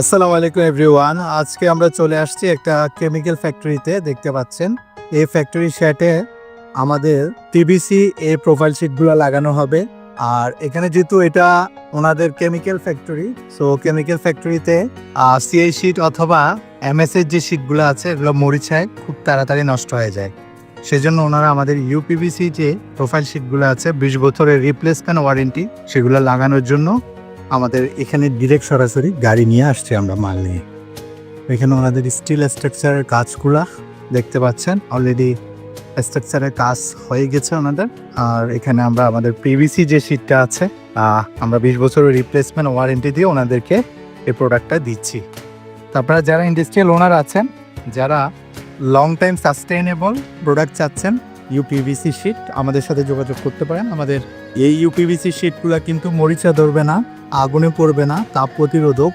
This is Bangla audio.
আসসালামু আলাইকুম, এভরিওয়ান। আজকে আমরা চলে আসছি একটা কেমিক্যাল ফ্যাক্টরিতে, দেখতে পাচ্ছেন। এই ফ্যাক্টরি শ্যাটে আমাদের টিবিসি এর প্রোফাইল শিটগুলো লাগানো হবে। আর এখানে যেহেতু এটা ওনাদের কেমিক্যাল ফ্যাক্টরি সো কেমিক্যাল ফ্যাক্টরিতে সিআই শিট অথবা এমএস এর যে শিটগুলো আছে, এগুলো মরিচায় খুব তাড়াতাড়ি নষ্ট হয়ে যায়। সেজন্য ওনারা আমাদের ইউপিভিসি যে প্রোফাইল শিটগুলো আছে, বিশ বছরের রিপ্লেসমেন্ট ওয়ারেন্টি সেগুলো লাগানোর জন্য আমাদের এখানে ডিরেক্ট সরাসরি গাড়ি নিয়ে আসছে আমরা মাল নিয়ে। এখানে ওনাদের স্টিল স্ট্রাকচারের কাজগুলা দেখতে পাচ্ছেন। অলরেডি স্ট্রাকচারের কাজ হয়ে গেছে ওনাদের। আর এখানে আমরা আমাদের পিভিসি যে শিটটা আছে আমরা বিশ বছরের রিপ্লেসমেন্ট ওয়ারেন্টি দিয়ে ওনাদেরকে এই প্রোডাক্টটা দিচ্ছি। তারপরে যারা ইন্ডাস্ট্রিয়াল ওনার আছেন, যারা লং টাইম সাস্টেইনেবল প্রোডাক্ট চাচ্ছেন ইউপিভিসি শিট আমাদের সাথে যোগাযোগ করতে পারেন। আমাদের এই ইউপিভিসি শিটগুলো কিন্তু মরিচা ধরবে না। আগুনে পড়বে না তাপ প্রতিরোধক।